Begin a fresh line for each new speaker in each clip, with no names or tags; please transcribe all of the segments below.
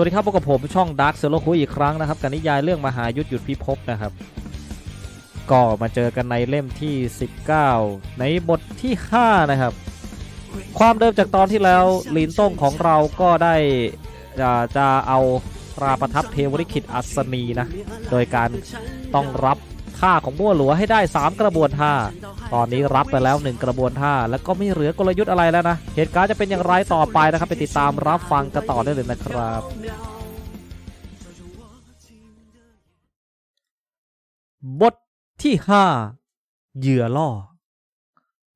วัสดีครับพบกับผมช่องด a r k เซโลคุยอีกครั้งนะครับกับนิยายเรื่องมหายุทธหยุดพิภพนะครับ ก็มาเจอกันในเล่มที่ 19 ในบทที่ 5 นะครับ ความเดิมจากตอนที่แล้วลินต้งของเราก็ได้จะจะเอาตราประทับเทวริขิตอัศนีนะ โดยการต้องรับ ท่าของมั่วหลัวให้ได้ 3 กระบวนท่า ตอนนี้รับไปแล้ว 1 กระบวนท่า แล้วก็ไม่เหลือกลยุทธ์อะไรแล้วนะ เหตุการณ์จะเป็นอย่างไรต่อไปนะครับ ไปติดตามรับฟังกันต่อได้เลยนะครับบทที่ 5 เหยื่อล่อ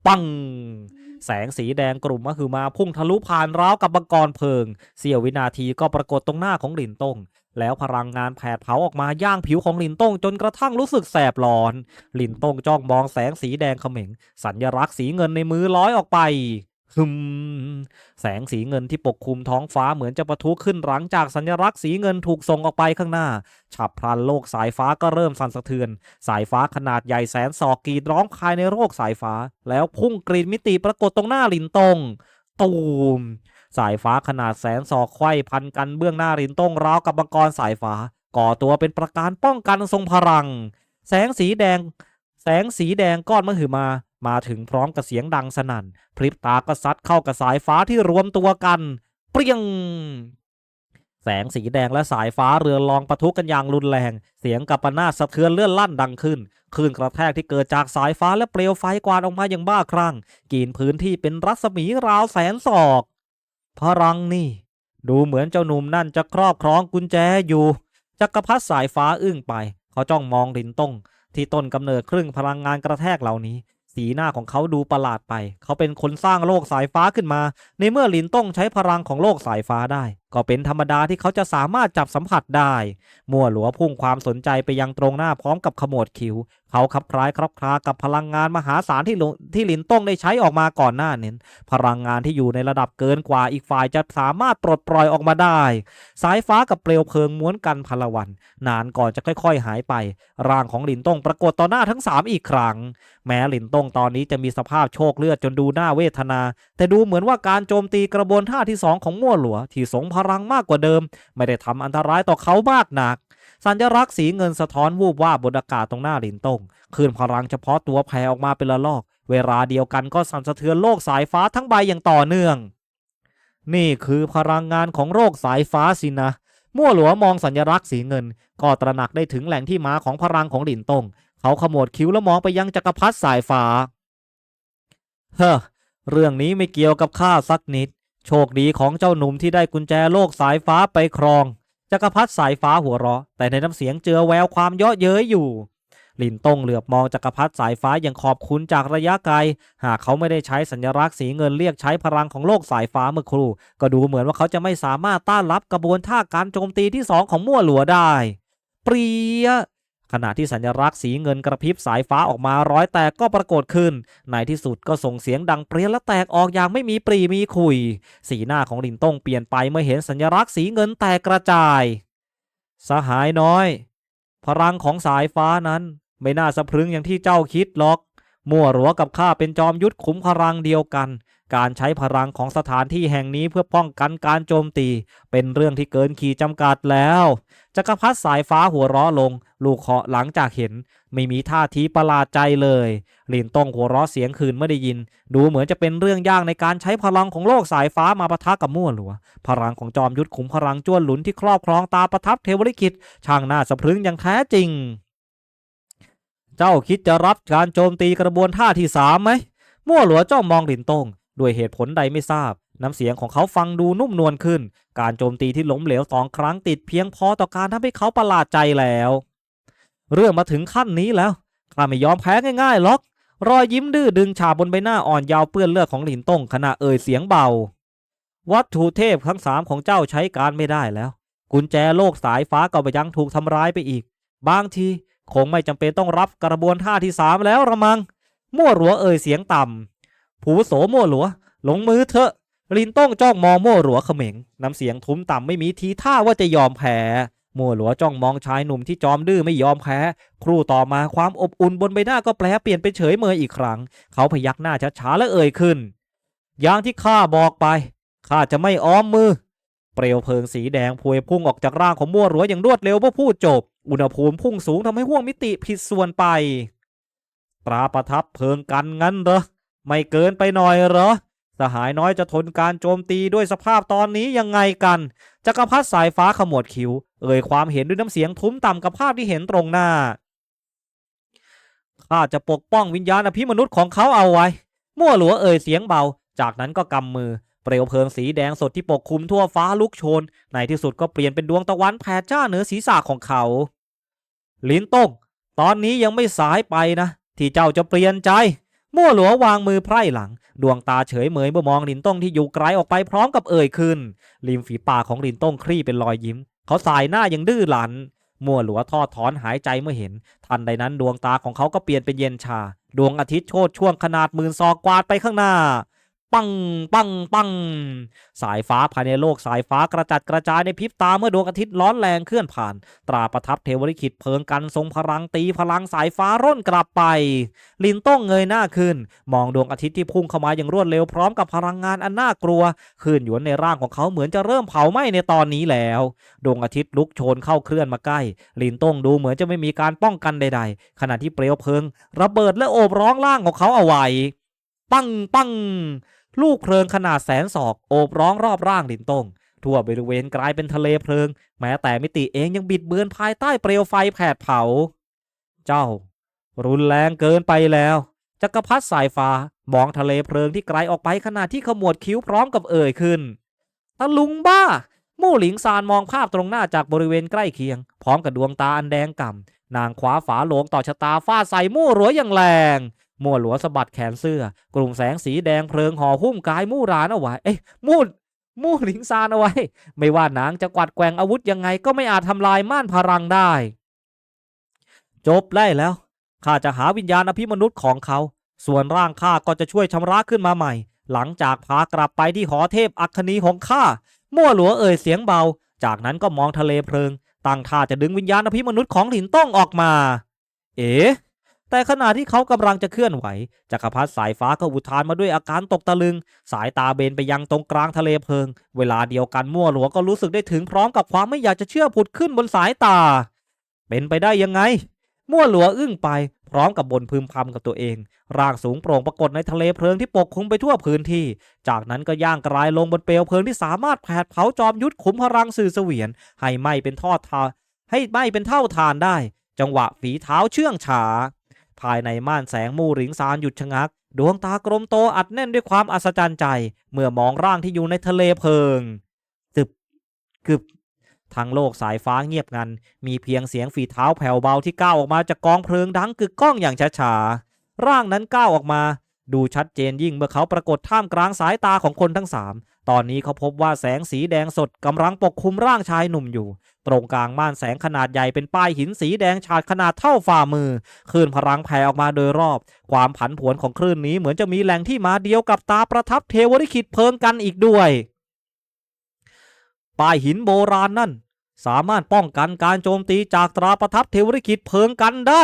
ปัง แสงสีแดงกลุ่มก็คือมาพุ่งทะลุผ่านร้าวกับบังกรเพลิง เสี้ยววินาทีก็ปรากฏตรงหน้าของหลินตง แล้วพลังงานแผดเผาออกมาย่างผิวของหลินต้งจนกระทั่งรู้สึกแสบร้อนหลินต้งจ้องมองแสงสีแดงเขม็ง สัญลักษณ์สีเงินในมือลอยออกไปฮึมแสงสีเงินที่ปกคลุมท้องฟ้าเหมือนจะปะทุขึ้นหลังจากสัญลักษณ์สีเงินถูกส่งออกไปข้างหน้า ฉับพลันโลกสายฟ้าก็เริ่มสั่นสะเทือน สายฟ้าขนาดใหญ่แสนศอกกรีดร้องภายในโรคสายฟ้า แล้วพุ่งกรีดมิติปรากฏตรงหน้าหลินตงตูม สายฟ้าขนาดแสนศอกไขว้พันกันเบื้องหน้าหลินต้งราวกับมังกรสายฟ้า ก่อตัวเป็นประการป้องกันทรงพลัง แสงสีแดง แสงสีแดงก้อนมหึมา มาถึงพร้อมกับเสียงดังสนั่น พริบตาก็ซัดเข้ากับสายฟ้าที่รวมตัวกัน เปรี้ยงแสงสีแดงและสายฟ้าเรือลองปะทุกันอย่างรุนแรง เสียงกัปนาสะเทือนเลื่อนลั่นดังขึ้น คลื่นกระแทกที่เกิดจากสายฟ้าและเปลวไฟกวาดออกมาอย่างบ้าคลั่ง กินพื้นที่เป็นรัศมีราวแสนศอก พลังนี่ ดูเหมือนเจ้าหนุ่มนั่นจะครอบครองกุญแจอยู่จักรพรรดิสายฟ้าอึ้งไป เขาจ้องมองลินต้ง ที่ต้นกำเนิดครึ่งพลังงานกระแทกเหล่านี้ สีหน้าของเขาดูประหลาดไป เขาเป็นคนสร้างโลกสายฟ้าขึ้นมา ในเมื่อลินต้งใช้พลังของโลกสายฟ้าได้ ก็เป็นธรรมดาที่เขาจะสามารถจับสัมผัสได้ มั่วหลัวพุ่งความสนใจไปยังตรงหน้าพร้อมกับขมวดคิ้ว เขาคลับคล้ายคลับคลากับพลังงานมหาศาลที่ลที่หลินต้งได้ใช้ออกมาก่อนหน้านี้พลังงานที่อยู่ในระดับเกินกว่าอีกฝ่ายจะสามารถปลดปล่อยออกมาได้ สายฟ้ากับเปลวเพลิงม้วนกันพลวัน นานก่อนจะค่อย ๆ หายไป ร่างของหลินต้งปรากฏต่อหน้าทั้งสามอีกครั้ง แม้หลินต้งตอนนี้จะมีสภาพโชคเลือดจนดูน่าเวทนา แต่ดูเหมือนว่าการโจมตีกระบวนท่าที่สองของมั่วหลัวที่สงพลังมากกว่าเดิม ไม่ได้ทำอันตรายต่อเขามากนัก สัญลักษณ์สีเงินสะท้อนวูบว่าบบนอากาศตรงหน้าลินตงคืนพลังเฉพาะตัวแผ่ออกมาเป็นละลอก เวลาเดียวกันก็สั่นสะเทือนโลกสายฟ้าทั้งใบอย่างต่อเนื่อง นี่คือพลังงานของโรคสายฟ้าสินะมั่วหลัวมองสัญลักษณ์สีเงิน ก็ตระหนักได้ถึงแหล่งที่มาของพลังของหลินตงเขาขมวดคิ้วแล้วมองไปยังจักรพรรดิสายฟ้า เฮ้อเรื่องนี้ไม่เกี่ยวกับข้าสักนิด โชคดีของเจ้าหนุ่มที่ได้กุญแจโลกสายฟ้าไปครองจักรพรรดิสายฟ้าหัวเราะ แต่ในน้ำเสียงเจือแววความเยาะเย้ยอยู่หลินตงเหลือบมองจักรพรรดิสายฟ้าอย่างขอบคุณจากระยะไกล หากเขาไม่ได้ใช้สัญลักษณ์สีเงินเรียกใช้พลังของโลกสายฟ้าเมื่อครู่ ก็ดูเหมือนว่าเขาจะไม่สามารถต้านรับกระบวนท่าการโจมตีที่สองของมั่วหลัวได้ เปรีย ขณะที่สัญลักษณ์สีเงินกระพริบสายฟ้าออกมาร้อยแตกก็ปรากฏขึ้น ในที่สุดก็ส่งเสียงดังเปรี้ยและแตกออกอย่างไม่มีปรีมีขุย สีหน้าของลินต้งเปลี่ยนไปเมื่อเห็นสัญลักษณ์สีเงินแตกกระจาย สหายน้อย พลังของสายฟ้านั้นไม่น่าสะพรึงอย่างที่เจ้าคิดหรอก มั่วหรัวกับข้าเป็นจอมยุทธขุมพลังเดียวกัน การใช้พลังของสถานที่แห่งนี้เพื่อป้องกันการโจมตี เป็นเรื่องที่เกินขีดจำกัดแล้วจักรพรรดิสายฟ้าหัวเราะลง ลูกเคาะหลังจากเห็น ไม่มีท่าทีประหลาดใจเลยหลินต้องหัวเราะเสียงคืนไม่ได้ยิน ดูเหมือนจะเป็นเรื่องยากในการใช้พลังของโลกสายฟ้ามาปะทะกับมั่วหลัว พลังของจอมยุทธขุมพลังจ้วนหลุนที่ครอบครองตาประทับเทวริกิตช่างน่าสะพรึงอย่างแท้จริง เจ้าคิดจะรับการโจมตีกระบวนท่าที่สามไหมมั่วหลัวจ้องมองหลินตง ด้วยเหตุผลใดไม่ทราบ น้ำเสียงของเขาฟังดูนุ่มนวลขึ้น การโจมตีที่ล้มเหลวสองครั้งติดเพียงพอต่อการทำให้เขาประหลาดใจแล้ว เรื่องมาถึงขั้นนี้แล้วข้าไม่ยอมแพ้ง่ายๆหรอก รอยยิ้มดื้อดึงฉาบบนใบหน้าอ่อนยาวเปื้อนเลือดของหลินต้งขณะเอ่ยเสียงเบา วัตถุเทพทั้งสามของเจ้าใช้การไม่ได้แล้ว กุญแจโลกสายฟ้าก็ไปยังถูกทำร้ายไปอีก บางทีคงไม่จำเป็นต้องรับกระบวนท่าที่สามแล้วละมัง มั่วหลัวเอ่ยเสียงต่ำ ผูโสมั่วหลัวลงมือเถอะลินต้องจ้องมองมั่วหลัวเขม็งน้ำเสียงทุ้มต่ำไม่มีทีท่าว่าจะยอมแพ้มั่วหลัวจ้องมองชายหนุ่มที่จอมดื้อไม่ยอมแพ้ ครู่ต่อมาความอบอุ่นบนใบหน้าก็แปลเปลี่ยนเป็นเฉยเมยอีกครั้ง เขาพยักหน้าช้าๆและเอ่ยขึ้น อย่างที่ข้าบอกไปข้าจะไม่อ้อมมือ เปลวเพลิงสีแดงพวยพุ่งออกจากร่างของมั่วหรัวอย่างรวดเร็วเพื่อพูดจบ อุณหภูมิพุ่งสูงทำให้ห่วงมิติผิดส่วนไป ตราประทับเพลิงกันงั้นเหรอ ไม่เกินไปหน่อยเหรอ สหายน้อยจะทนการโจมตีด้วยสภาพตอนนี้ยังไงกัน จักรพรรดิสายฟ้าขมวดคิ้ว เอ่ยความเห็นด้วยน้ำเสียงทุ้มต่ำกับภาพที่เห็นตรงหน้า ข้าจะปกป้องวิญญาณอภิมนุษย์ของเขาเอาไว้ มั่วหลัวเอ่ยเสียงเบา จากนั้นก็กำมือ เปลวเพลิงสีแดงสดที่ปกคลุมทั่วฟ้าลุกโชน ในที่สุดก็เปลี่ยนเป็นดวงตะวันแผ่จ้าเหนือศีรษะของเขา ลินต้ง ตอนนี้ยังไม่สายไปนะ ที่เจ้าจะเปลี่ยนใจ มั่วหลัววางมือไพร่หลัง ดวงตาเฉยเมยเมื่อมองลินต้งที่อยู่ไกลออกไปพร้อมกับเอ่ยขึ้นริมฝีปากของลินต้งครี่เป็นรอยยิ้ม เขาสายหน้ายังดื้อหลัน มั่วหลัวทอดถอนหายใจเมื่อเห็น ทันใดนั้นดวงตาของเขาก็เปลี่ยนเป็นเย็นชา ดวงอาทิตย์โชดช่วงขนาดหมื่นซอกกวาดไปข้างหน้า ปังปังปัง สายฟ้าภายในโลกสายฟ้ากระจัดกระจายในพริบตาเมื่อดวงอาทิตย์ร้อนแรงเคลื่อนผ่าน ตราประทับเทวริขิตเพลิงกันทรงพลังตีพลังสายฟ้าร่นกลับไป ลินต้องเงยหน้าขึ้น มองดวงอาทิตย์ที่พุ่งเข้ามาอย่างรวดเร็วพร้อมกับพลังงานอันน่ากลัวคลื่นหยวนในร่างของเขาเหมือนจะเริ่มเผาไหม้ในตอนนี้แล้ว ดวงอาทิตย์ลุกโชนเข้าเคลื่อนมาใกล้ ลินต้องดูเหมือนจะไม่มีการป้องกันใด ๆ ขณะที่เปลวเพลิง ระเบิดและโอบร้องร่างของเขาเอาไว้ ปังปัง ลูกเพลิงขนาดแสนศอกโอบร้องรอบร่างลินตงทั่วบริเวณกลายเป็นทะเลเพลิง แม้แต่มิติเองยังบิดเบือนภายใต้เปลวไฟแผดเผา เจ้า รุนแรงเกินไปแล้ว จักรพรรดิสายฟ้ามองทะเลเพลิงที่ไกลออกไปขณะที่ขมวดคิ้วพร้อมกับเอ่ยขึ้นตะลุงบ้า มู่หลิงซานมองภาพตรงหน้าจากบริเวณใกล้เคียง พร้อมกับดวงตาอันแดงก่ำนางคว้าฝาโลงต่อชะตาฟาดใส่มู่หลัวอย่างแรง มั่วหลัวสะบัดแขนเสื้อ กลุ่มแสงสีแดงเพลิงห่อหุ้มกายมู่รานเอาไว้เอ้ยมู่มู่หลิงซานเอาไว้ ไม่ว่านางจะกวัดแกว่งอาวุธยังไงก็ไม่อาจทำลายม่านพลังได้ จบได้แล้วข้าจะหาวิญญาณอภิมนุษย์ของเขา ส่วนร่างข้าก็จะช่วยชำระขึ้นมาใหม่ หลังจากพากลับไปที่หอเทพอัคคณีของข้ามั่วหลัวเอ่ยเสียงเบา จากนั้นก็มองทะเลเพลิงตั้งท่าจะดึงวิญญาณอภิมนุษย์ของหลินต้องออกมา เอ๋ แต่ขณะที่เขากำลังจะเคลื่อนไหวจักรพรรดิสายฟ้าก็อุทานมาด้วยอาการตกตะลึง สายตาเบนไปยังตรงกลางทะเลเพลิง เวลาเดียวกันมั่วหลัวก็รู้สึกได้ถึงพร้อมกับความไม่อยากจะเชื่อผุดขึ้นบนสายตา เป็นไปได้ยังไง มั่วหลัวอึ้งไป พร้อมกับบนพึมพำกับตัวเอง ร่างสูงโปร่งปรากฏในทะเลเพลิงที่ปกคลุมไปทั่วพื้นที่ จากนั้นก็ย่างกรายลงบนเปลวเพลิงที่สามารถแผดเผาจอมยุทธขุมพลังสื่อเสวียนให้ไหมเป็นทอดทาให้ไหมเป็นเท่าทานได้ จังหวะฝีเท้าเชื่องฉา ภายในม่านแสงมู่หริงซานหยุดชะงัก ดวงตากลมโตอัดแน่นด้วยความอัศจรรย์ใจ เมื่อมองร่างที่อยู่ในทะเลเพลิงตึบกึบทางโลกสายฟ้าเงียบงัน มีเพียงเสียงฝีเท้าแผ่วเบาที่ก้าวออกมาจากกองเพลิงดังกึกก้องอย่างช้าๆร่างนั้นก้าวออกมา ดูชัดเจนยิ่งเมื่อเขาปรากฏท่ามกลางสายตาของคนทั้งสาม ตอนนี้เขาพบว่าแสงสีแดงสดกำลังปกคลุมร่างชายหนุ่มอยู่ ตรงกลางม่านแสงขนาดใหญ่เป็นป้ายหินสีแดงฉาดขนาดเท่าฝ่ามือคลื่นพลังแผ่ออกมาโดยรอบ ความผันผวนของคลื่นนี้เหมือนจะมีแหล่งที่มาเดียวกับตาประทับเทวริขิตเพลิงกันอีกด้วยป้ายหินโบราณนั่น สามารถป้องกันการโจมตีจากตราประทับเทวริขิตเพลิงกันได้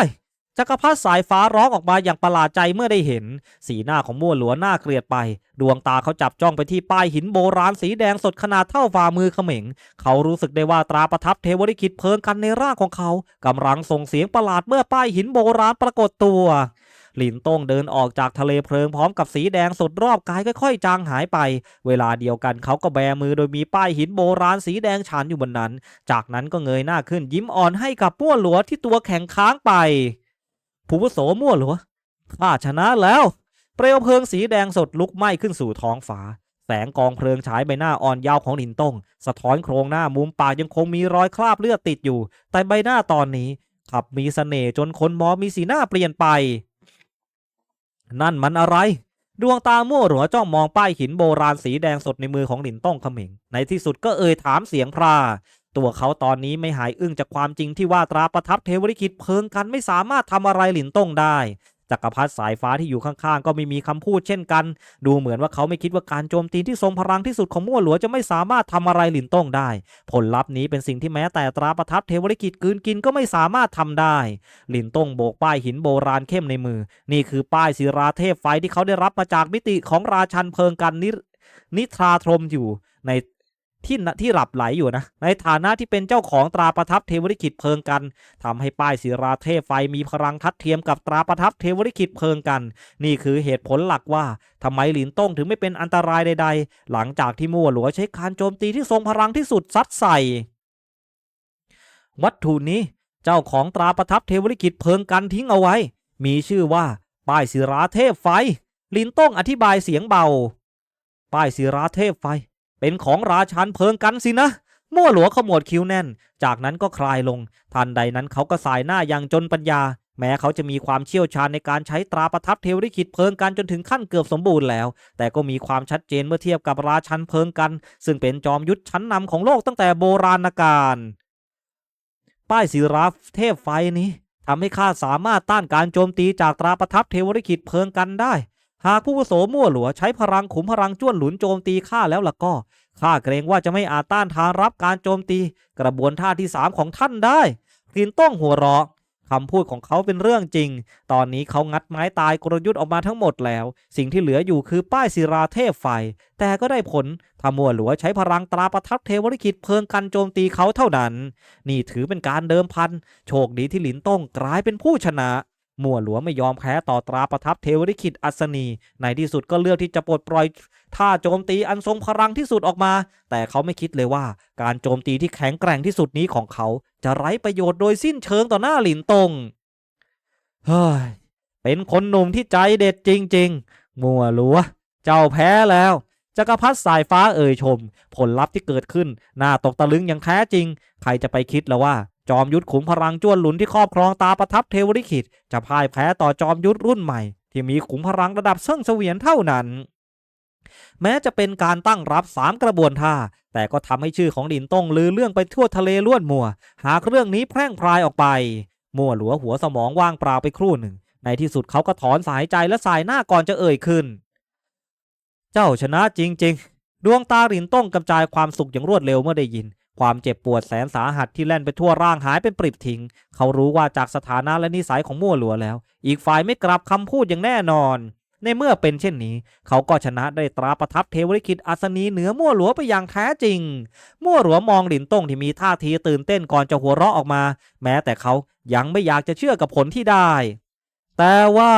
จักรพรรดิสายฟ้าร้องออกมาอย่างประหลาดใจเมื่อได้เห็น สีหน้าของมั่วหลัวน่าเกลียดไป ดวงตาเขาจับจ้องไปที่ป้ายหินโบราณสีแดงสดขนาดเท่าฝ่ามือเขม็งเขารู้สึกได้ว่าตราประทับเทวริขิตเพลิงกันในร่างของเขากำลังส่งเสียงประหลาดเมื่อป้ายหินโบราณปรากฏตัวหลินต้งเดินออกจากทะเลเพลิงพร้อมกับสีแดงสดรอบกายค่อยๆ จางหายไป เวลาเดียวกันเขาก็แบมือโดยมีป้ายหินโบราณสีแดงฉานอยู่บนนั้น จากนั้นก็เงยหน้าขึ้นยิ้มอ่อนให้กับมั่วหลัวที่ตัวแข็งค้างไป ผู้วุโสมั่วหลัวข้าชนะแล้ว เปลวเพลิงสีแดงสดลุกไหม้ขึ้นสู่ท้องฟ้า แสงกองเพลิงฉายใบหน้าอ่อนเยาวของหลินต้ง สะท้อนโครงหน้ามุมปากยังคงมีรอยคราบเลือดติดอยู่ แต่ใบหน้าตอนนี้กลับมีเสน่ห์จนคนมองมีสีหน้าเปลี่ยนไป นั่นมันอะไร ดวงตามั่วหลัวจ้องมองป้ายหินโบราณสีแดงสดในมือของหลินต้งเขมิง ในที่สุดก็เอ่ยถามเสียงพรา ตัวเขาตอนนี้ไม่หายอึ้งจากความจริงที่ว่าตราประทับเทวริขิตเพิงกันไม่สามารถทำอะไรหลินต้งได้จักรพรรดิสายฟ้าที่อยู่ข้างๆ ก็ไม่มีคำพูดเช่นกัน ดูเหมือนว่าเขาไม่คิดว่าการโจมตีที่ทรงพลังที่สุดของมั่วหลัวจะไม่สามารถทำอะไรหลินต้งได้ ผลลัพธ์นี้เป็นสิ่งที่แม้แต่ตราประทับเทวริขิตกลืนกินก็ไม่สามารถทำได้ หลินต้งโบกป้ายหินโบราณเข้มในมือ นี่คือป้ายศิราเทพไฟที่เขาได้รับมาจากมิติของราชันเพลิงกันนินิทราทรมอยู่ใน ที่ที่หลับไหลอยู่นะ ในฐานะที่เป็นเจ้าของตราประทับเทวริขิตเพลิงกันทำให้ป้ายศิราเทพไฟมีพลังทัดเทียมกับตราประทับเทวริขิตเพลิงกัน นี่คือเหตุผลหลักว่าทำไมหลินต้งถึงไม่เป็นอันตรายใด ๆ หลังจากที่มั่วหลัวใช้การโจมตีที่ทรงพลังที่สุดซัดใส่ วัตถุนี้เจ้าของตราประทับเทวริขิตเพลิงกันทิ้งเอาไว้ มีชื่อว่า ป้ายศิราเทพไฟ ลินต้งอธิบายเสียงเบา ป้ายศิราเทพไฟ เป็นของราชันเพลิงกันสินะมั่วหลัวขมวดคิ้วแน่น จากนั้นก็คลายลง ทันใดนั้นเขาก็สายหน้าอย่างจนปัญญา แม้เขาจะมีความเชี่ยวชาญในการใช้ตราประทับเทวริขิตเพลิงกันจนถึงขั้นเกือบสมบูรณ์แล้ว แต่ก็มีความชัดเจนเมื่อเทียบกับราชันเพลิงกัน ซึ่งเป็นจอมยุทธชั้นนำของโลกตั้งแต่โบราณกาลป้ายศิราเทพไฟนี้ทำให้ข้าสามารถต้านการโจมตีจากตราประทับเทวริขิตเพลิงกันได้ หากผู้โสมั่วหลัวใช้พลังขุมพลังจ้วนหลุนโจมตีข้าแล้วล่ะก็ข้าเกรงว่าจะไม่อาจต้านทานรับการโจมตี กระบวนท่าที่สามของท่านได้กลินต้องหัวเราะคำพูดของเขาเป็นเรื่องจริง ตอนนี้เขางัดไม้ตายกลยุทธ์ออกมาทั้งหมดแล้ว สิ่งที่เหลืออยู่คือป้ายศิราเทพไฟ แต่ก็ได้ผลถ้ามั่วหลัวใช้พลังตราประทับเทวริขิตเพลิงกันโจมตีเขาเท่านั้น นี่ถือเป็นการเดิมพัน โชคดีที่หลินต้งกลายเป็นผู้ชนะ มั่วหลวงไม่ยอมแพ้ต่อตราประทับเทวริขิตอัศนี ในที่สุดก็เลือกที่จะปลดปล่อยท่าโจมตีอันทรงพลังที่สุดออกมา แต่เขาไม่คิดเลยว่า การโจมตีที่แข็งแกร่งที่สุดนี้ของเขา จะไร้ประโยชน์โดยสิ้นเชิงต่อหน้าหลินตงเฮ้ยเป็นคนหนุ่มที่ใจเด็ดจริง ๆ มั่วหลัวเจ้าแพ้แล้วจักรพรรดิสายฟ้าเอ่ยชม ผลลัพธ์ที่เกิดขึ้นน่าตกตะลึงอย่างแท้จริง ใครจะไปคิดแล้วว่า จอมยุทธขุมพลังจ้วนหลุนที่ครอบครองตาประทับเทวริขิตจะพ่ายแพ้ต่อจอมยุทธรุ่นใหม่ ที่มีขุมพลังระดับเซิ่งเสวียนเท่านั้น แม้จะเป็นการตั้งรับสามกระบวนท่า แต่ก็ทำให้ชื่อของดินต้งลือเรื่องไปทั่วทะเลล้วนมัว หากเรื่องนี้แพร่งพรายออกไป มั่วหลัวหัวสมองว่างเปล่าไปครู่หนึ่ง ในที่สุดเขาก็ถอนสายใจและสายหน้าก่อนจะเอ่ยขึ้น เจ้าชนะจริง ๆ ดวงตาหลินต้งกำจายความสุขอย่างรวดเร็วเมื่อได้ยิน ความเจ็บปวดแสนสาหัสที่แล่นไปทั่วร่างหายเป็นปริบทิ้ง เขารู้ว่าจากสถานะและนิสัยของมั่วหลัวแล้ว อีกฝ่ายไม่กลับคำพูดอย่างแน่นอน ในเมื่อเป็นเช่นนี้ เขาก็ชนะได้ตราประทับเทวริขิตอัศนีเหนือมั่วหลัวไปอย่างแท้จริง มั่วหลัวมองหลินต้งที่มีท่าทีตื่นเต้นก่อนจะหัวเราะออกมา แม้แต่เขายังไม่อยากจะเชื่อกับผลที่ได้ แต่ว่า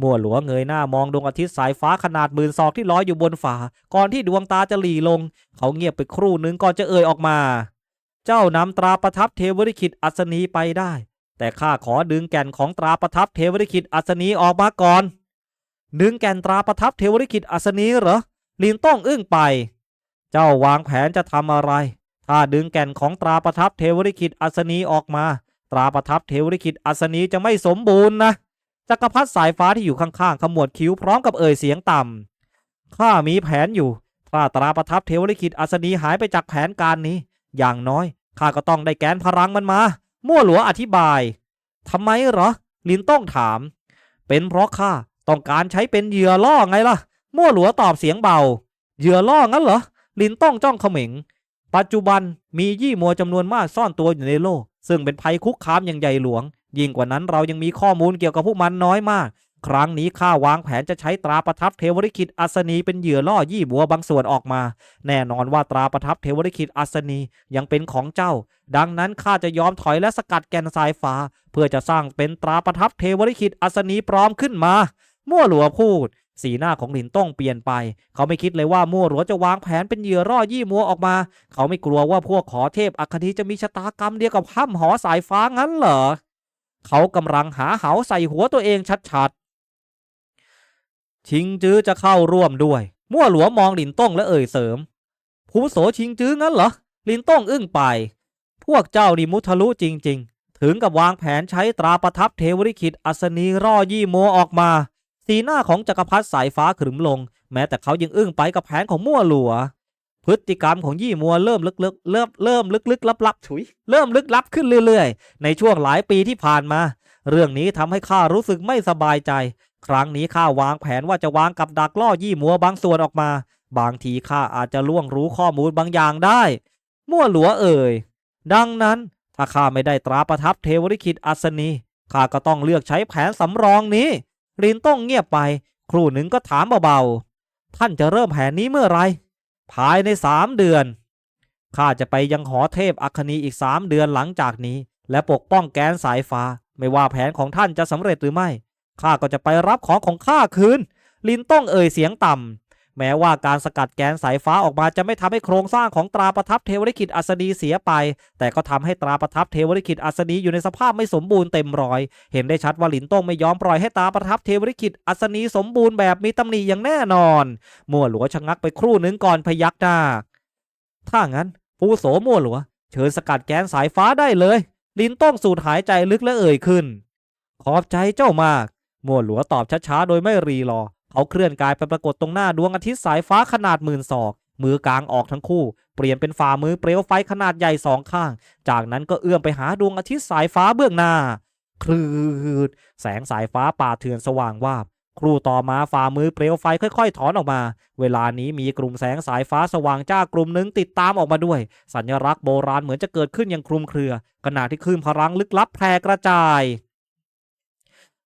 มั่วหลัวเงยหน้ามองดวงอาทิตย์สายฟ้าขนาดหมื่นศอกที่ลอยอยู่บนฟ้าก่อนที่ดวงตาจะหลีลง เขาเงียบไปครู่หนึ่งก่อนจะเอ่ยออกมา เจ้านำตราประทับเทวริขิตอัศนีไปได้ แต่ข้าขอดึงแก่นของตราประทับเทวริขิตอัศนีออกมาก่อน ดึงแก่นตราประทับเทวริขิตอัศนีเหรอลินต้องอึ้งไป เจ้าวางแผนจะทำอะไร ถ้าดึงแก่นของตราประทับเทวริขิตอัศนีออกมา ตราประทับเทวริขิตอัศนีจะไม่สมบูรณ์นะ จักรพรรดิสายฟ้าที่อยู่ข้างๆขมวดคิ้วพร้อมกับเอ่ยเสียงต่ำข้ามีแผนอยู่ถ้าตราประทับเทวลิขิตอัศนีหายไปจากแผนการนี้ อย่างน้อยข้าก็ต้องได้แกนพลังมันมา มั่วหลัวอธิบายทำไมเหรอ ลินต้องถาม เป็นเพราะข้าต้องการใช้เป็นเหยื่อล่อไงล่ะ มั่วหลัวตอบเสียงเบา เหยื่อล่องั้นเหรอ ลินต้องจ้องเขม็ง ปัจจุบันมียี่มัวจำนวนมากซ่อนตัวอยู่ในโลก ซึ่งเป็นภัยคุกคามอย่างใหญ่หลวง ยิ่งกว่านั้นเรายังมีข้อมูลเกี่ยวกับพวกมันน้อยมาก ครั้งนี้ข้าวางแผนจะใช้ตราประทับเทวริขิตอัศนีเป็นเหยื่อล่อยี่บัวบางส่วนออกมา แน่นอนว่าตราประทับเทวริขิตอัศนียังเป็นของเจ้า ดังนั้นข้าจะยอมถอยและสกัดแกนสายฟ้า เพื่อจะสร้างเป็นตราประทับเทวริขิตอัศนีปลอมขึ้นมา มั่วหลัวพูดสีหน้าของหลินต้องเปลี่ยนไป เขาไม่คิดเลยว่ามั่วหลัวจะวางแผนเป็นเหยื่อล่อยี่มัวออกมา เขาไม่กลัวว่าพวกขอเทพอัคนีจะมีชะตากรรมเดียวกับห้ำหอสายฟ้างั้นเหรอ เขากำลังหาเหาใส่หัวตัวเองชัดๆ ชิงจื้อจะเข้าร่วมด้วย มั่วหลัวมองหลินต้งและเอ่ยเสริม ผู้โสชิงจื้องั้นเหรอลินต้งอึ้งไป พวกเจ้าดิมุทะลุจริง ๆ ถึงกับวางแผนใช้ตราประทับเทวริขิตอัศนีร่อยี่มัวออกมา สีหน้าของจักรพรรดิสายฟ้าขรึมลง แม้แต่เขายังอึ้งไปกับแผนของมั่วหลัว พฤติกรรมของยี่มัวเริ่มลึกๆเริ่มเริ่มลึกๆลับๆถุยเริ่มลึกลับขึ้นเรื่อยๆ ในช่วงหลายปีที่ผ่านมา เรื่องนี้ทำให้ข้ารู้สึกไม่สบายใจ ครั้งนี้ข้าวางแผนว่าจะวางกับดักล่อยี่มัวบางส่วนออกมา บางทีข้าอาจจะล่วงรู้ข้อมูลบางอย่างได้ มั่วหลัวเอ่ย ดังนั้นถ้าข้าไม่ได้ตราประทับเทวริขิตอัศนีข้าก็ต้องเลือกใช้แผนสำรองนี้รินต้องเงียบไป ครู่หนึ่งก็ถามเบาๆท่านจะเริ่มแผนนี้เมื่อไหร ภายในสามเดือนข้าจะไปยังหอเทพอัคนีอีกสามเดือนหลังจากนี้ และปกป้องแกนสายฟ้า ไม่ว่าแผนของท่านจะสำเร็จหรือไม่ข้าก็จะไปรับของของข้าคืน ลินต้องเอ่ยเสียงต่ำ แม้ว่าการสกัดแกนสายฟ้าออกมาจะไม่ทำให้โครงสร้างของตราประทับเทวริขิตอัสดีเสียไป แต่ก็ทำให้ตราประทับเทวริขิตอัสดีอยู่ในสภาพไม่สมบูรณ์เต็มร้อย เห็นได้ชัดว่าหลินต้งไม่ยอมปล่อยให้ตราประทับเทวริขิตอัสนีสมบูรณ์แบบมีตำหนิอย่างแน่นอน มั่วหลัวชะงักไปครู่หนึ่งก่อนพยักหน้า ถ้างั้นปูโสมั่วหลัว เชิญสกัดแกนสายฟ้าได้เลย ลินต้องสูดหายใจลึกและเอ่ยขึ้น ขอบใจเจ้ามาก มั่วหลัวตอบช้าๆโดยไม่รีรอ เขาเคลื่อนกายไปปรากฏตรงหน้าดวงอาทิตย์สายฟ้าขนาดหมื่นศอก มือกลางออกทั้งคู่ เปลี่ยนเป็นฝ่ามือเปลวไฟขนาดใหญ่สองข้าง จากนั้นก็เอื้อมไปหาดวงอาทิตย์สายฟ้าเบื้องหน้าคลืดแสงสายฟ้าป่าเถื่อนสว่างวาบครู่ต่อมาฝ่ามือเปลวไฟค่อยๆ ถอนออกมา เวลานี้มีกลุ่มแสงสายฟ้าสว่างจ้ากลุ่มหนึ่งติดตามออกมาด้วย สัญลักษณ์โบราณเหมือนจะเกิดขึ้นอย่างคลุมเครือ ขณะที่คลื่นพลังลึกลับแผ่กระจาย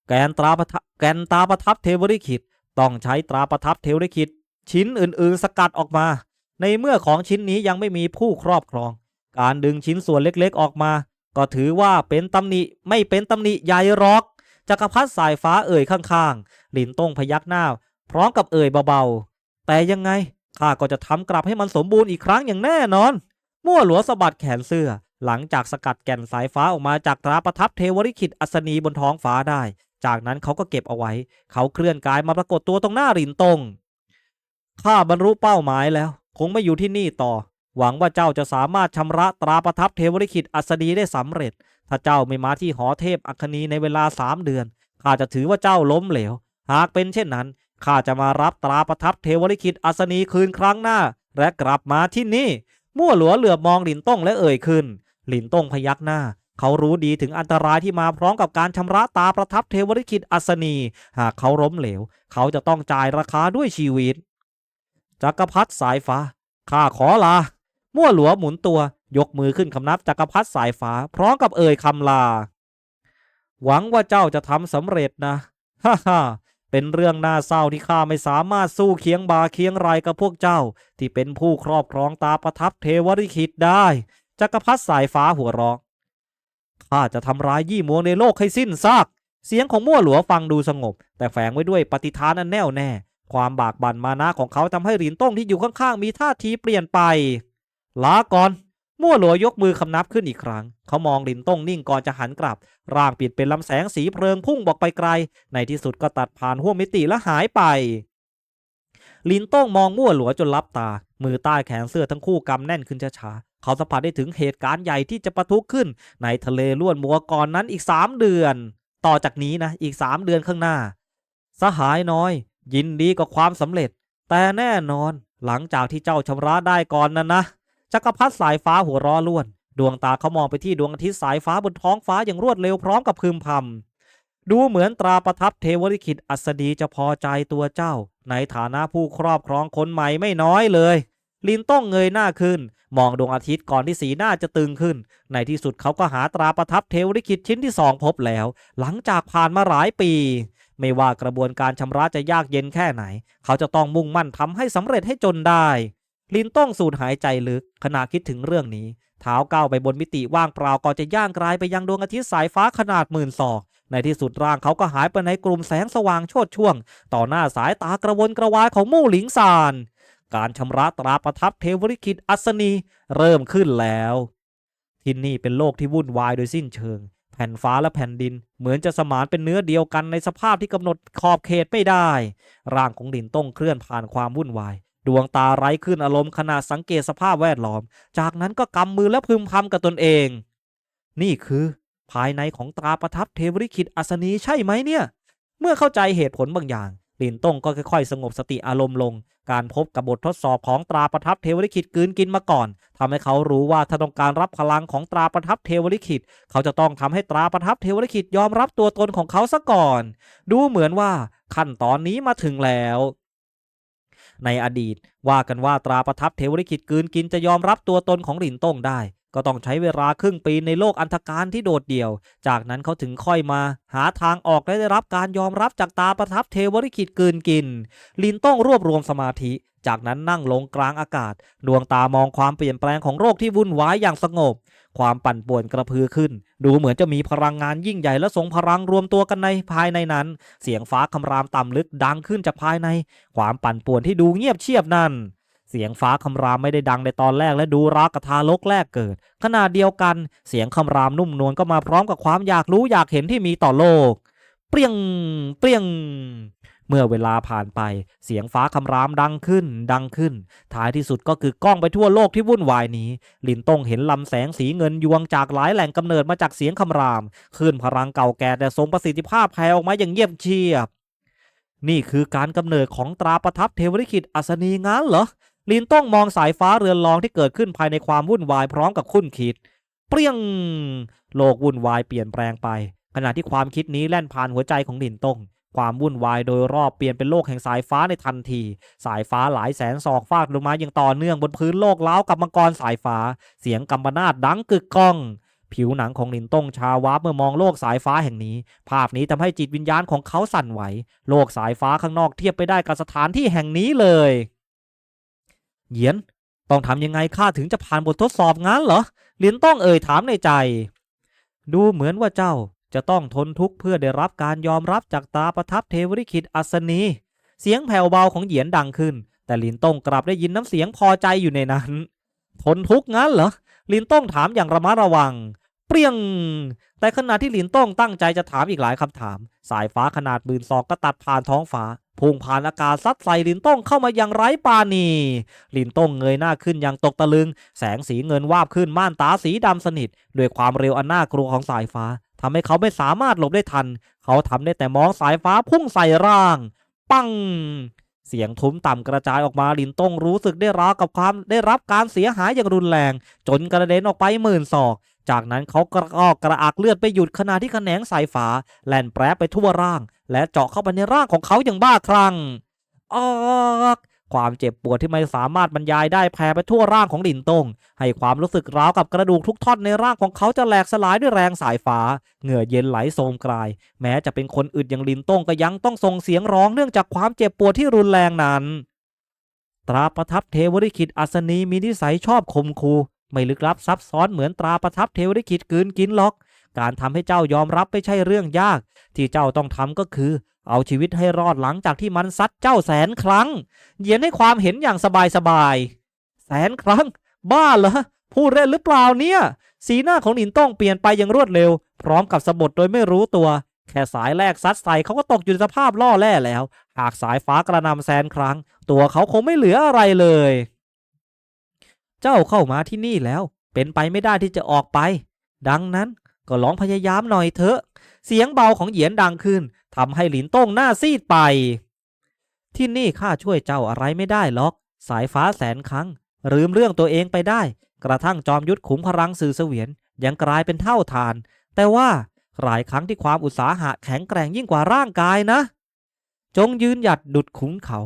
แกนตราประทับแกนตาประทับเทวริขิต ต้องใช้ตราประทับเทวริขิตชิ้นอื่นๆ สกัดออกมา ในเมื่อของชิ้นนี้ยังไม่มีผู้ครอบครอง การดึงชิ้นส่วนเล็กๆออกมา ก็ถือว่าเป็นตำหนิไม่เป็นตำหนิใหญ่รอกจักรพรรดิสายฟ้าเอ่ยข้างๆหลินต้งพยักหน้า พร้อมกับเอ่ยเบาๆ แต่ยังไงข้าก็จะทำกลับให้มันสมบูรณ์อีกครั้งอย่างแน่นอน มั่วหลัวสะบัดแขนเสื้อ หลังจากสกัดแก่นสายฟ้าออกมาจากตราประทับเทวริขิตอัศนีบนท้องฟ้าได้ จากนั้นเขาก็เก็บเอาไว้ เขาเคลื่อนกายมาปรากฏตัวตรงหน้าหลินตง ข้าบรรลุเป้าหมายแล้ว คงไม่อยู่ที่นี่ต่อ หวังว่าเจ้าจะสามารถชำระตราประทับเทวริขิตอัศนีได้สำเร็จ ถ้าเจ้าไม่มาที่หอเทพอัคนีในเวลาสามเดือน ข้าจะถือว่าเจ้าล้มเหลว หากเป็นเช่นนั้น ข้าจะมารับตราประทับเทวริขิตอัศนีคืนครั้งหน้า และกลับมาที่นี่ มั่วหลัวเหลือบมองหลินต้งและเอ่ยขึ้น หลินต้งพยักหน้า เขารู้ดีถึงอันตรายที่มาพร้อมกับการชำระตาประทับเทวริขิตอัศนี หากเขาล้มเหลว เขาจะต้องจ่ายราคาด้วยชีวิตจักรพรรดิสายฟ้าข้าขอลา มั่วหลัวหมุนตัวยกมือขึ้นคำนับจักรพรรดิสายฟ้า พร้อมกับเอ่ยคำลา หวังว่าเจ้าจะทำสำเร็จนะฮ่าฮ่าเป็นเรื่องน่าเศร้าที่ข้าไม่สามารถสู้เคียงบาเคียงไรกับพวกเจ้า ที่เป็นผู้ครอบครองตาประทับเทวริขิตได้จักรพรรดิสายฟ้าหัวเราะ ข้าจะทำร้ายยี่มัวในโลกให้สิ้นซาก เสียงของมั่วหลัวฟังดูสงบ แต่แฝงไว้ด้วยปฏิฐานอันแน่วแน่ ความบากบั่นมานะของเขาทำให้หลินต้งที่อยู่ข้างๆมีท่าทีเปลี่ยนไป ลาก่อนมั่วหลัวยกมือคำนับขึ้นอีกครั้ง เขามองหลินต้งนิ่งก่อนจะหันกลับ ร่างเปลี่ยนเป็นลำแสงสีเพลิงพุ่งบอกไปไกล ในที่สุดก็ตัดผ่านห้วงมิติและหายไป ลินต้งมองมั่วหลัวจนลับตา มือใต้แขนเสื้อทั้งคู่กำแน่นขึ้นช้าๆ เขาสัมผัสได้ถึงเหตุการณ์ใหญ่ที่จะประทุขึ้น ในทะเลล้วนมัวก่อนนั้นอีกสามเดือน ต่อจากนี้นะอีกสามเดือนข้างหน้า สหายน้อย ยินดีกับความสำเร็จ แต่แน่นอนหลังจากที่เจ้าชำระได้ก่อนนั้นนะจักรพรรดิสายฟ้าหัวร้อล้วน ดวงตาเขามองไปที่ดวงอาทิตย์สายฟ้าบนท้องฟ้าอย่างรวดเร็วพร้อมกับพึมพำดูเหมือนตราประทับเทวริขิตอัสดีจะพอใจตัวเจ้า ในฐานะผู้ครอบครองคนใหม่ไม่น้อยเลย ลินต้องเงยหน้าขึ้น มองดวงอาทิตย์ก่อนที่สีหน้าจะตึงขึ้น ในที่สุดเขาก็หาตราประทับเทวริขิตชิ้นที่สองพบแล้ว หลังจากผ่านมาหลายปี ไม่ว่ากระบวนการชำระจะยากเย็นแค่ไหน เขาจะต้องมุ่งมั่นทำให้สำเร็จให้จนได้ ลินต้องสูดหายใจลึกขณะคิดถึงเรื่องนี้ เท้าก้าวไปบนมิติว่างเปล่าก่อนจะย่างกลายไปยังดวงอาทิตย์สายฟ้าขนาดหมื่นศอกในที่สุดร่างเขาก็หายไปในกลุ่มแสงสว่างโชดช่วง ต่อหน้าสายตากระวนกระวายของมู่หลิงซาน การชำระตราประทับเทวริขิตอัศนีเริ่มขึ้นแล้ว ที่นี่เป็นโลกที่วุ่นวายโดยสิ้นเชิง แผ่นฟ้าและแผ่นดิน เหมือนจะสมานเป็นเนื้อเดียวกันในสภาพที่กำหนดขอบเขตไม่ได้ ร่างของดินต้องเคลื่อนผ่านความวุ่นวาย ดวงตาไร้ขึ้นอารมณ์ขณะสังเกตสภาพแวดล้อม จากนั้นก็กำมือและพึมพำกับตนเอง นี่คือ ภายในของตราประทับเทวริขิตอัศนีใช่ไหมเนี่ย เมื่อเข้าใจเหตุผลบางอย่าง ลินต้งก็ค่อยๆ สงบสติอารมณ์ลง การพบกับบททดสอบของตราประทับเทวริขิตกืนกินมาก่อนทำให้เขารู้ว่าถ้าต้องการรับพลังของตราประทับเทวริขิต เขาจะต้องทำให้ตราประทับเทวริขิตยอมรับตัวตนของเขาซะก่อน ดูเหมือนว่าขั้นตอนนี้มาถึงแล้วในอดีตว่ากันว่าตราประทับเทวริขิตกืนกินจะยอมรับตัวตนของหลินต้งได้ ก็ต้องใช้เวลาครึ่งปีในโลกอันธการที่โดดเดี่ยว จากนั้นเขาถึงค่อยมา หาทางออกและได้รับการยอมรับจากตาประทับเทวริขิตกืนกิน ลินต้องรวบรวมสมาธิ จากนั้นนั่งลงกลางอากาศ ดวงตามองความเปลี่ยนแปลงของโรคที่วุ่นวายอย่างสงบ ความปั่นป่วนกระพือขึ้น ดูเหมือนจะมีพลังงานยิ่งใหญ่และทรงพลังรวมตัวกันในภายในนั้น เสียงฟ้าคำรามต่ำลึกดังขึ้นจากภายใน ความปั่นป่วนที่ดูเงียบเชียบนั่น เสียงฟ้าคำรามไม่ได้ดังในตอนแรกและดูรักกบทารกแรกเกิด ขณะเดียวกันเสียงคำรามนุ่มนวลก็มาพร้อมกับความอยากรู้อยากเห็นที่มีต่อโลก เปรี้ยง เปรี้ยง เมื่อเวลาผ่านไป เสียงฟ้าคำรามดังขึ้น ดังขึ้น ท้ายที่สุดก็คือกล้องไปทั่วโลกที่วุ่นวายนี้ ลินต้งเห็นลำแสงสีเงินยวงจากหลายแหล่งกำเนิดมาจากเสียงคำรามคลื่นพลังเก่าแก่แต่ทรงประสิทธิภาพแผ่ออกมาอย่างเงียบเชียบนี่คือการกำเนิดของตราประทับเทวริขิตอัศนีงั้นเหรอ ลินต้องมองสายฟ้าเรือนรองที่เกิดขึ้นภายในความวุ่นวายพร้อมกับคุ้นคิด เปรี้ยง โลกวุ่นวายเปลี่ยนแปลงไป ขณะที่ความคิดนี้แล่นผ่านหัวใจของลินต้งความวุ่นวายโดยรอบเปลี่ยนเป็นโลกแห่งสายฟ้าในทันที สายฟ้าหลายแสนศอกฟาดลงมาอย่างต่อเนื่องบนพื้นโลกเล้ากับมังกรสายฟ้า เสียงกำปนาดดังกึกก้อง ผิวหนังของลินต้งชาวาบเมื่อมองโลกสายฟ้าแห่งนี้ ภาพนี้ทำให้จิตวิญญาณของเขาสั่นไหว โลกสายฟ้าข้างนอกเทียบไปได้กับสถานที่แห่งนี้เลย เหยียน ต้องทำยังไงข้าถึงจะผ่านบททดสอบงั้นเหรอเลียนต้องเอ่ยถามในใจ ดูเหมือนว่าเจ้าจะต้องทนทุกข์เพื่อได้รับการยอมรับจากตาประทับเทวริขิตอัศนี เสียงแผ่วเบาของเหยียนดังขึ้น แต่ลินต้องกลับได้ยินน้ำเสียงพอใจอยู่ในนั้น ทนทุกข์งั้นเหรอลินต้องถามอย่างระมัดระวัง เปรี้ยง แต่ขณะที่ลินต้องตั้งใจจะถามอีกหลายคำถาม สายฟ้าขนาดหมื่นศอกก็ตัดผ่านท้องฟ้า พุ่งผ่านอากาศซัดใส่ลินต้องเข้ามาอย่างไร้ปาณีลินต้องเงยหน้าขึ้นอย่างตกตะลึง แสงสีเงินวาบขึ้นม่านตาสีดำสนิท ด้วยความเร็วอันน่ากลัวของสายฟ้าทำให้เขาไม่สามารถหลบได้ทัน เขาทำได้แต่มองสายฟ้าพุ่งใส่ร่าง ปัง เสียงทุ้มต่ำกระจายออกมาลินต้องรู้สึกได้ราวกับความได้รับการเสียหายอย่างรุนแรง จนกระเด็นออกไปหมื่นศอก จากนั้นเขากระอกกระอักเลือดไปหยุดขณะที่แขนงสายฟ้าแล่นแปรไปทั่วร่าง และเจาะเข้าไปในร่างของเขาอย่างบ้าคลั่งออกความเจ็บปวดที่ไม่สามารถบรรยายได้แผ่ไปทั่วร่างของลินตงให้ความรู้สึกร้าวกับกระดูกทุกท่อนในร่างของเขาจะแหลกสลายด้วยแรงสายฟ้า เหงื่อเย็นไหลโสมกลาย แม้จะเป็นคนอึดอย่างลินตงก็ยังต้องส่งเสียงร้องเนื่องจากความเจ็บปวดที่รุนแรงนั้น ตราประทับเทวริขิตอัศนีมีนิสัยชอบคมคู ไม่ลึกลับซับซ้อนเหมือนตราประทับเทวริขิตกืนกินหรอก การทำให้เจ้ายอมรับไม่ใช่เรื่องยาก ที่เจ้าต้องทำก็คือ เอาชีวิตให้รอดหลังจากที่มันซัดเจ้าแสนครั้งเหยียนให้ความเห็นอย่างสบายๆแสนครั้ง บ้าเหรอพูดเล่นหรือเปล่าเนี่ย สีหน้าของหนินต้องเปลี่ยนไปอย่างรวดเร็ว พร้อมกับสะบดโดยไม่รู้ตัว แค่สายแรกซัดใส่เขาก็ตกอยู่ในสภาพล่อแร่แล้ว หากสายฟ้ากระนำแสนครั้ง ตัวเขาคงไม่เหลืออะไรเลย เจ้าเข้ามาที่นี่แล้ว เป็นไปไม่ได้ที่จะออกไป ดังนั้นก็ลองพยายามหน่อยเถอะ เสียงเบาของเหยียนดังขึ้นทำให้หลินต้งหน้าซีดไป ที่นี่ข้าช่วยเจ้าอะไรไม่ได้หรอก สายฟ้าแสนครั้ง ลืมเรื่องตัวเองไปได้ กระทั่งจอมยุทธขุมพลังสื่อเสวียนยังกลายเป็นเท่าทาน แต่ว่าหลายครั้งที่ความอุตสาหะแข็งแกร่งยิ่งกว่าร่างกายนะ จงยืนหยัดดุดขุนเขา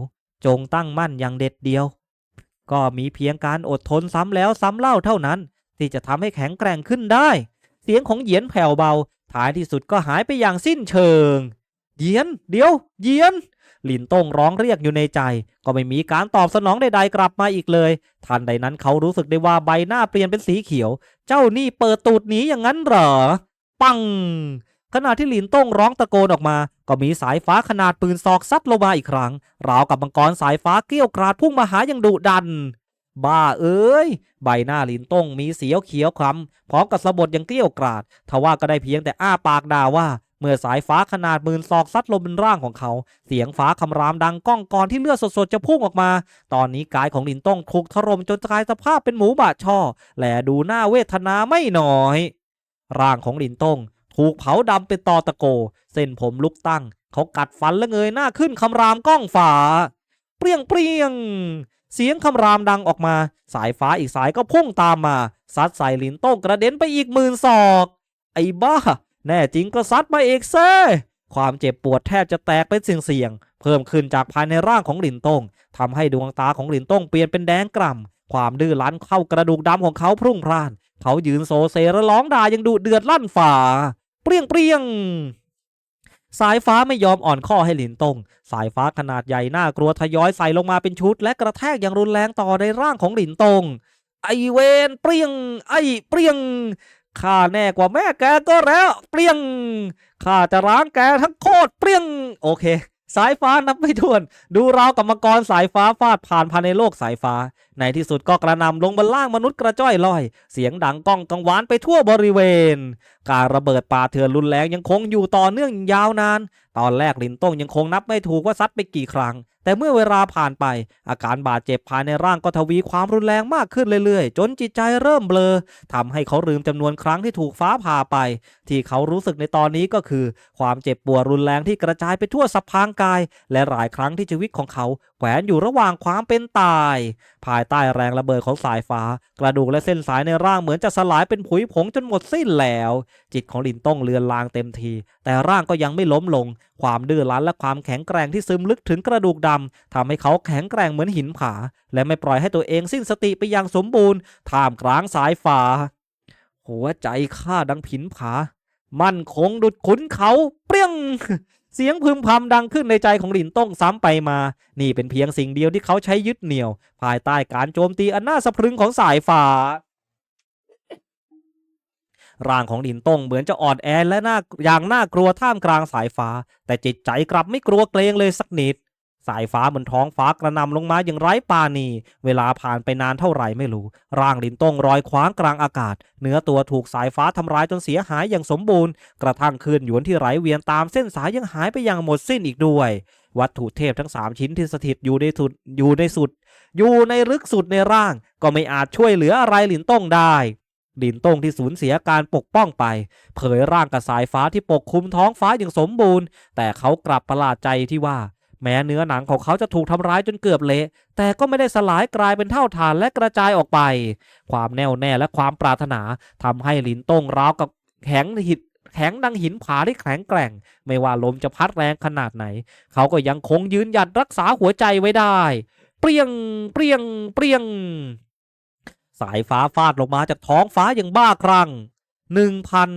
จงตั้งมั่นอย่างเด็ดเดียว ก็มีเพียงการอดทนซ้ำแล้วซ้ำเล่าเท่านั้น ที่จะทำให้แข็งแกร่งขึ้นได้ เสียงของเหยียนแผ่วเบา ท้ายที่สุดก็หายไปอย่างสิ้นเชิง เหยียน เดี๋ยว เหยียนหลินต้งร้องเรียกอยู่ในใจ ก็ไม่มีการตอบสนองใดๆกลับมาอีกเลย ทันใดนั้นเขารู้สึกได้ว่าใบหน้าเปลี่ยนเป็นสีเขียว เจ้านี่เปิดตูดหนีอย่างนั้นเหรอ ปัง ขณะที่หลินต้งร้องตะโกนออกมา ก็มีสายฟ้าขนาดปืนซอกซัดลงมาอีกครั้ง ราวกับมังกรสายฟ้าเกี้ยวกราดพุ่งมาหาอย่างดุดัน บ้าเอ้ย ใบหน้าลินต้งมีเสียวเขียวคล้ำพร้อมกับสะบดอย่างเกี้ยวกราด ทว่าก็ได้เพียงแต่อ้าปากด่าว่า เมื่อสายฟ้าขนาดมืนศอกซัดลงบนร่างของเขา เสียงฟ้าคำรามดังก้องก่อนที่เลือดสดๆจะพุ่งออกมา ตอนนี้กายของลินต้งถูกถล่มจนกลายสภาพเป็นหมูบาดช่อ และดูหน้าเวทนาไม่น้อย ร่างของลินต้ง ถูกเผาดำเป็นตอตะโก เส้นผมลุกตั้ง เขากัดฟันและเงยหน้าขึ้นคำรามก้องฝา เปรี้ยงเปรี้ยง เสียงคำรามดังออกมา สายฟ้าอีกสายก็พุ่งตามมา ซัดใส่ลินโต้งกระเด็นไปอีกหมื่นศอก ไอ้บ้า แน่จริงก็ซัดมาเอกเซ่ความเจ็บปวดแทบจะแตกเป็นเสียงๆเพิ่มขึ้นจากภายในร่างของหลินต้งทำให้ดวงตาของหลินต้งเปลี่ยนเป็นแดงกล่ำความดื้อรั้นเข้ากระดูกดำของเขาพรุ่งพล่าน เขายืนโซเซและร้องด่ายังดุเดือดลั่นฝ่า เปรี้ยงเปรี้ยงสายฟ้าไม่ยอมอ่อนข้อให้หลินตง สายฟ้าขนาดใหญ่น่ากลัวทยอยใส่ลงมาเป็นชุด และกระแทกอย่างรุนแรงต่อในร่างของหลินตง ไอเวนเปรี้ยง ไอเปรี้ยงข้าแน่กว่าแม่แกก็แล้ว เปรี้ยงข้าจะร้างแกทั้งโคตรเปรี้ยง โอเค สายฟ้านับไม่ถ้วน ดูราวกับมังกรสายฟ้าฟาดผ่านภายในโลกสายฟ้า ในที่สุดก็กระนำลงบนล่างมนุษย์กระจ้อยลอย เสียงดังก้องกังวานไปทั่วบริเวณ การระเบิดป่าเถื่อนรุนแรงยังคงอยู่ต่อเนื่องยาวนาน ตอนแรกลินต้งยังคงนับไม่ถูกว่าซัดไปกี่ครั้ง แต่เมื่อเวลาผ่านไป อาการบาดเจ็บภายในร่างก็ทวีความรุนแรงมากขึ้นเรื่อยๆ จนจิตใจเริ่มเบลอทำให้เขาลืมจำนวนครั้งที่ถูกฟ้าผ่าไป ที่เขารู้สึกในตอนนี้ก็คือ ความเจ็บปวดรุนแรงที่กระจายไปทั่วสะพางกาย และหลายครั้งที่ชีวิตของเขา แขวนอยู่ระหว่างความเป็นตาย ภายใต้แรงระเบิดของสายฟ้า กระดูกและเส้นสายในร่างเหมือนจะสลายเป็นผุยผงจนหมดสิ้นแล้ว จิตของลินต้องเลือนลางเต็มที แต่ร่างก็ยังไม่ล้มลง ความดื้อรั้นและความแข็งแกร่งที่ซึมลึกถึงกระดูกดำทำให้เขาแข็งแกร่งเหมือนหินผา และไม่ปล่อยให้ตัวเองสิ้นสติไปอย่างสมบูรณ์ท่ามกลางสายฟ้า หัวใจข้าดังผินผา มั่นคงดุดขุนเขาเปรี้ยง เสียงพึมพำดังขึ้นในใจของหลินต้งซ้ำไปมา นี่เป็นเพียงสิ่งเดียวที่เขาใช้ยึดเหนี่ยว ภายใต้การโจมตีอันน่าสะพรึงของสายฟ้าร่างของหลินต้งเหมือนจะอ่อนแอและน่าอย่างน่ากลัวท่ามกลางสายฟ้า แต่จิตใจกลับไม่กลัวเกรงเลยสักนิด สายฟ้าบนท้องฟ้ากระนำลงมาอย่างไร้ปาณี เวลาผ่านไปนานเท่าไหร่ไม่รู้ ร่างลินต้งรอยคว้างกลางอากาศ เนื้อตัวถูกสายฟ้าทำร้ายจนเสียหายอย่างสมบูรณ์ กระทั่งคลื่นหยวนที่ไหลเวียนตามเส้นสายยังหายไปอย่างหมดสิ้นอีกด้วย วัตถุเทพทั้งสามชิ้นที่สถิตอยู่ในสุดอยู่ในสุด อยู่ในลึกสุดในร่าง ก็ไม่อาจช่วยเหลืออะไรหลินต้งได้หลินต้งที่สูญเสียการปกป้องไป เผยร่างกับสายฟ้าที่ปกคลุมท้องฟ้าอย่างสมบูรณ์ แต่เขากลับประหลาดใจที่ว่า แม้เนื้อหนังของเขาจะถูกทำร้ายจนเกือบเละ แต่ก็ไม่ได้สลายกลายเป็นเท่าฐานและกระจายออกไป ความแน่วแน่และความปรารถนาทำให้หลินต้งร้าวกับแข็งหินแข็งดังหินผาที่แข็งแกร่ง ไม่ว่าลมจะพัดแรงขนาดไหน เขาก็ยังคงยืนหยัดรักษาหัวใจไว้ได้ เปรียง เปรียง เปรียง สายฟ้าฟาดลงมาจากท้องฟ้าอย่างบ้าคลั่งหนึ่งพัน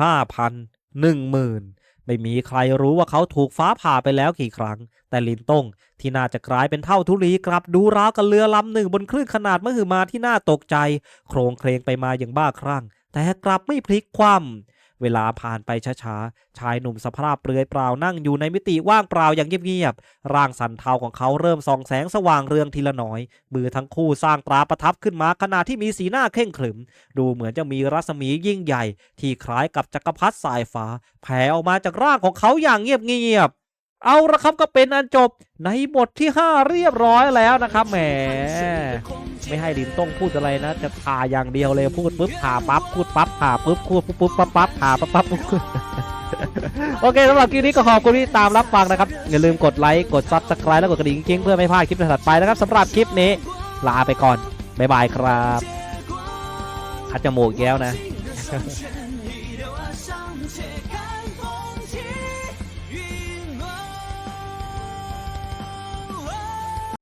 ห้าพันหนึ่งหมื่น ไม่มีใครรู้ว่าเขาถูกฟ้าผ่าไปแล้วกี่ครั้ง แต่ลินต้งที่น่าจะกลายเป็นเท่าทุลีกลับดูราวกับเรือลำหนึ่งบนคลื่นขนาดมหึมาที่น่าตกใจ โครงเคลงไปมาอย่างบ้าคลั่ง แต่กลับไม่พลิกคว่ำ เวลาผ่านไปช้าๆ ชายหนุ่มสภาพเปลือยเปล่านั่งอยู่ในมิติว่างเปล่าอย่างเงียบๆ ร่างสันเทาของเขาเริ่มส่องแสงสว่างเรืองทีละน้อย มือทั้งคู่สร้างตราประทับขึ้นมาขณะที่มีสีหน้าเข่งขรึม ดูเหมือนจะมีรัศมียิ่งใหญ่ ที่คล้ายกับจักรพรรดิสายฟ้า แผ่ออกมาจากร่างของเขาอย่างเงียบๆ เอาละครับก็เป็นอันจบในบทที่ 5 เรียบร้อยแล้วนะครับแหมไม่ให้ลินต้องพูดอะไรนะ จะผ่าอย่างเดียวเลยพูดปุ๊บผ่าปั๊บพูดปั๊บผ่าปุ๊บพูดปุ๊บปุ๊บปั๊บปั๊บผ่าปั๊บปั๊บปุ๊บโอเคสำหรับคลิปนี้ก็ขอบคุณที่ตามรับฟังนะครับ อย่าลืมกดไลค์กดซับสไคร b e แล้วกดกระดิ่งกิ้งเพื่อไม่พลาดคลิปถัดไปนะครับสำหรับคลิปนี้ ลาไปก่อนบ๊ายบายครับคัดจมูกอีกแล้วนะ